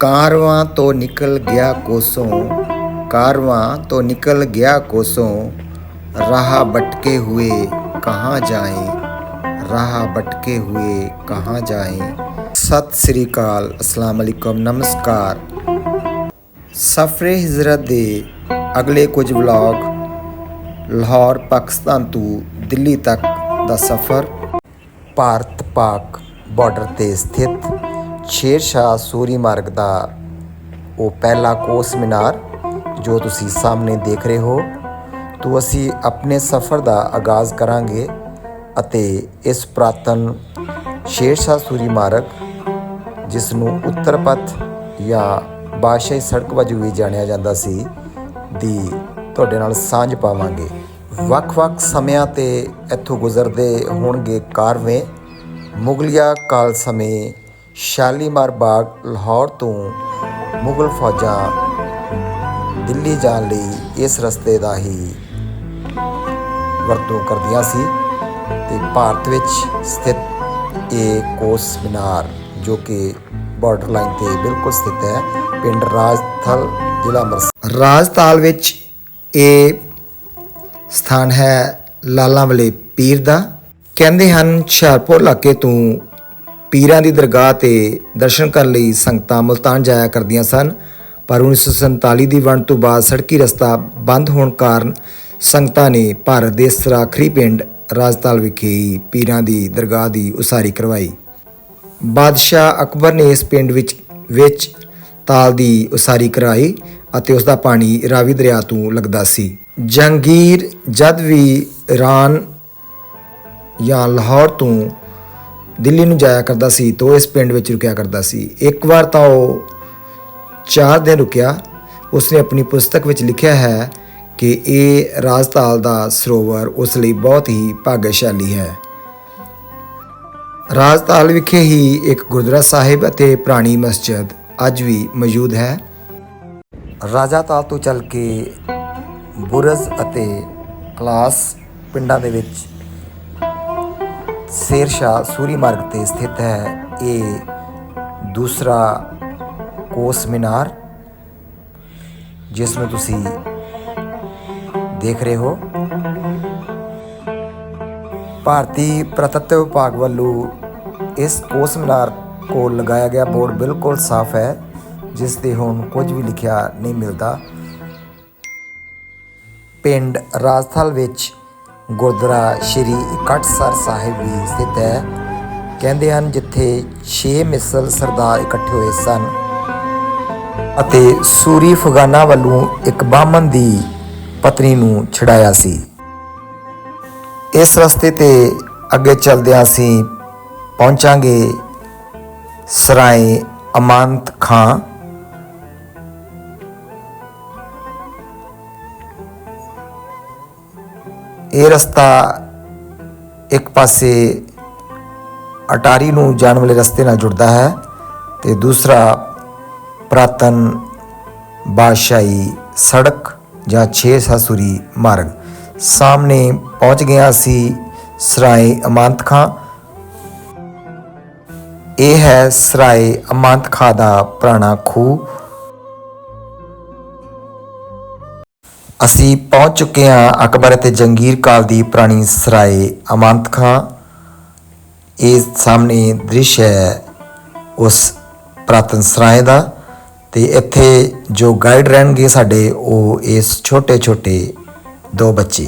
कारवां तो निकल गया कोसों कारवां तो निकल गया कोसों राह भटके हुए कहाँ जाएं राह भटके हुए कहाँ जाएं ਸਤਿ ਸ੍ਰੀ ਅਕਾਲ ਅਸਲਾਮ ਅਲੈਕੁਮ ਨਮਸਕਾਰ ਸਫਰੇ ਹਿਜਰਤ ਦੇ ਅਗਲੇ ਕੁਝ ਵਲੌਗ ਲਾਹੌਰ ਪਾਕਿਸਤਾਨ ਤੋਂ ਦਿੱਲੀ ਤੱਕ ਦਾ ਸਫ਼ਰ ਭਾਰਤ ਪਾਕ ਬਾਰਡਰ ਤੇ ਸਥਿਤ ਸ਼ੇਰ ਸ਼ਾਹ ਸੂਰੀ ਮਾਰਗ ਦਾ ਉਹ ਪਹਿਲਾ ਕੋਸ ਮਿਨਾਰ, ਜੋ ਤੁਸੀਂ ਸਾਹਮਣੇ ਦੇਖ ਰਹੇ ਹੋ। ਤੋਂ ਅਸੀਂ ਆਪਣੇ ਸਫ਼ਰ ਦਾ ਆਗਾਜ਼ ਕਰਾਂਗੇ ਅਤੇ ਇਸ ਪ੍ਰਾਤਨ ਸ਼ੇਰ ਸ਼ਾਹ ਸੂਰੀ ਮਾਰਗ, ਜਿਸ ਨੂੰ ਉੱਤਰ ਪਥ ਜਾਂ ਬਾਦਸ਼ਾਹੀ ਸੜਕ ਵਜੋਂ ਵੀ ਜਾਣਿਆ ਜਾਂਦਾ ਸੀ, ਦੀ ਤੁਹਾਡੇ ਨਾਲ ਸਾਂਝ ਪਾਵਾਂਗੇ। ਵੱਖ-ਵੱਖ ਸਮਿਆਂ ਤੇ ਇੱਥੋਂ ਗੁਜ਼ਰਦੇ ਹੋਣਗੇ ਕਾਰਵੇਂ। ਮੁਗਲਿਆ ਕਾਲ ਸਮੇਂ ਸ਼ਾਲੀਮਾਰ ਬਾਗ, ਲਾਹੌਰ ਤੋਂ ਮੁਗਲ ਫੌਜਾਂ ਦਿੱਲੀ ਜਾਣ ਲਈ ਇਸ ਰਸਤੇ ਦਾ ਹੀ ਵਰਤੋਂ ਕਰਦੀਆਂ ਸੀ ਤੇ ਭਾਰਤ ਵਿੱਚ ਸਥਿਤ ਇਹ ਕੋਸ ਮਿਨਾਰ, ਜੋ ਕਿ ਬਾਰਡਰ ਲਾਈਨ ਤੇ ਬਿਲਕੁਲ ਸਥਿਤ ਹੈ, ਪਿੰਡ ਰਾਜਥਲ, ਜ਼ਿਲ੍ਹਾ ਅੰਮ੍ਰਿਤਸਰ ਰਾਜਤਾਲ ਵਿੱਚ ਇਹ ਸਥਾਨ ਹੈ ਲਾਲਾਂ ਵਾਲੇ ਪੀਰ ਦਾ। ਕਹਿੰਦੇ ਹਨ, ਹੁਸ਼ਿਆਰਪੁਰ ਇਲਾਕੇ ਤੋਂ ਪੀਰਾਂ ਦੀ ਦਰਗਾਹ ਤੇ ਦਰਸ਼ਨ ਕਰਨ ਲਈ ਸੰਗਤਾਂ ਮੁਲਤਾਨ ਜਾਇਆ ਕਰਦੀਆਂ ਸਨ, ਪਰ 1947 ਦੀ ਵੰਡ ਤੋਂ ਬਾਅਦ ਸੜਕੀ ਰਸਤਾ ਬੰਦ ਹੋਣ ਕਾਰਨ ਸੰਗਤਾਂ ਨੇ ਭਾਰਤ ਦੇ ਸਰਾਖਰੀ ਪਿੰਡ ਰਾਜਤਾਲ ਵਿਖੇ ਹੀ ਪੀਰਾਂ ਦੀ ਦਰਗਾਹ ਦੀ ਉਸਾਰੀ ਕਰਵਾਈ। ਬਾਦਸ਼ਾਹ ਅਕਬਰ ਨੇ ਇਸ ਪਿੰਡ ਵਿੱਚ ਵਿੱਚ ਤਾਲ ਦੀ ਉਸਾਰੀ ਕਰਾਈ ਅਤੇ ਉਸ ਦਾ ਪਾਣੀ ਰਾਵੀ ਦਰਿਆ ਤੋਂ ਲੱਗਦਾ ਸੀ। ਜੰਗੀਰ ਜਦ ਵੀ ਈਰਾਨ ਜਾਂ ਲਾਹੌਰ ਤੋਂ ਦਿੱਲੀ ਨੂੰ ਜਾਇਆ ਕਰਦਾ ਸੀ ਤਾਂ ਉਹ ਇਸ ਪਿੰਡ ਵਿੱਚ ਰੁਕਿਆ ਕਰਦਾ ਸੀ। ਇੱਕ ਵਾਰ ਤਾਂ ਉਹ ਚਾਰ ਦਿਨ ਰੁਕਿਆ। ਉਸਨੇ ਆਪਣੀ ਪੁਸਤਕ ਵਿੱਚ ਲਿਖਿਆ ਹੈ ਕਿ ਇਹ ਰਾਜਤਾਲ ਦਾ ਸਰੋਵਰ ਉਸ ਲਈ ਬਹੁਤ ਹੀ ਭਾਗਸ਼ਾਲੀ ਹੈ। ਰਾਜਤਾਲ ਵਿਖੇ ਹੀ ਇੱਕ ਗੁਰਦੁਆਰਾ ਸਾਹਿਬ ਅਤੇ ਪੁਰਾਣੀ ਮਸਜਿਦ ਅੱਜ ਵੀ ਮੌਜੂਦ ਹੈ। ਰਾਜਾਤਾਲ ਤੋਂ ਚੱਲ ਕੇ ਬੁਰਜ਼ ਅਤੇ ਕਲਾਸ ਪਿੰਡਾਂ ਦੇ ਵਿੱਚ ਸ਼ੇਰਸ਼ਾਹ ਸੂਰੀ ਮਾਰਗ ਤੇ ਸਥਿਤ ਹੈ। ਇਹ ਦੂਸਰਾ ਕੋਸ ਮੀਨਾਰ, ਜਿਸ ਨੂੰ ਤੁਸੀਂ ਦੇਖ ਰਹੇ ਹੋ। ਭਾਰਤੀ ਪ੍ਰਤੱਤਵ ਵਿਭਾਗ ਵੱਲੋਂ ਇਸ ਕੋਸ ਮੀਨਾਰ ਕੋਲ ਲਗਾਇਆ ਗਿਆ ਬੋਰਡ ਬਿਲਕੁਲ ਸਾਫ਼ ਹੈ, ਜਿਸ ਤੇ ਹੁਣ ਕੁਝ ਵੀ ਲਿਖਿਆ ਨਹੀਂ ਮਿਲਦਾ। ਪਿੰਡ ਰਾਜਥਲ ਵਿੱਚ ਗੁਰਦੁਆਰਾ ਸ਼੍ਰੀ ਇਕੱਠਸਰ ਸਾਹਿਬ ਵੀ ਸਥਿਤ ਹੈ। ਕਹਿੰਦੇ ਹਨ ਜਿੱਥੇ 6 ਮਿਸਲ ਸਰਦਾਰ ਇਕੱਠੇ ਹੋਏ ਸਨ ਅਤੇ ਸੂਰੀ ਫਗਾਨਾ ਵੱਲੋਂ ਇੱਕ ਬਾਹਮਣ ਦੀ ਪਤਨੀ ਨੂੰ ਛਡਾਇਆ ਸੀ। ਇਸ ਰਸਤੇ ਤੇ ਅੱਗੇ ਚੱਲਦਿਆਂ ਅਸੀਂ ਪਹੁੰਚਾਂਗੇ ਸਰਾਏ ਅਮਾਨਤ ਖਾਂ। ਇਹ ਰਸਤਾ ਇੱਕ ਪਾਸੇ ਅਟਾਰੀ ਨੂੰ ਜਾਣ ਵਾਲੇ ਰਸਤੇ ਨਾਲ ਜੁੜਦਾ ਹੈ ਤੇ ਦੂਸਰਾ ਪ੍ਰਾਤਨ ਬਾਦਸ਼ਾਹੀ ਸੜਕ ਜਾਂ ਛੇ ਸਾਸੂਰੀ ਮਾਰਗ। ਸਾਹਮਣੇ ਪਹੁੰਚ ਗਿਆ ਅਸੀਂ ਸਰਾਏ ਅਮਾਨਤ ਖਾਂ। ਇਹ ਹੈ ਸਰਾਏ ਅਮਾਨਤ ਖਾਂ ਦਾ ਪੁਰਾਣਾ ਖੂਹ। ਅਸੀਂ ਪਹੁੰਚ ਚੁੱਕੇ ਹਾਂ ਅਕਬਰ ਅਤੇ ਜੰਗੀਰ ਕਾਲ ਦੀ ਪੁਰਾਣੀ ਸਰਾਏ ਅਮਾਨਤ ਖਾਂ। ਇਹ ਸਾਹਮਣੇ ਦ੍ਰਿਸ਼ ਹੈ ਉਸ ਪ੍ਰਾਤਨ ਸਰਾਏ ਦਾ ਤੇ ਇੱਥੇ ਜੋ ਗਾਈਡ ਰਹਿਣਗੇ ਸਾਡੇ, ਉਹ ਇਸ ਛੋਟੇ ਛੋਟੇ ਦੋ ਬੱਚੇ।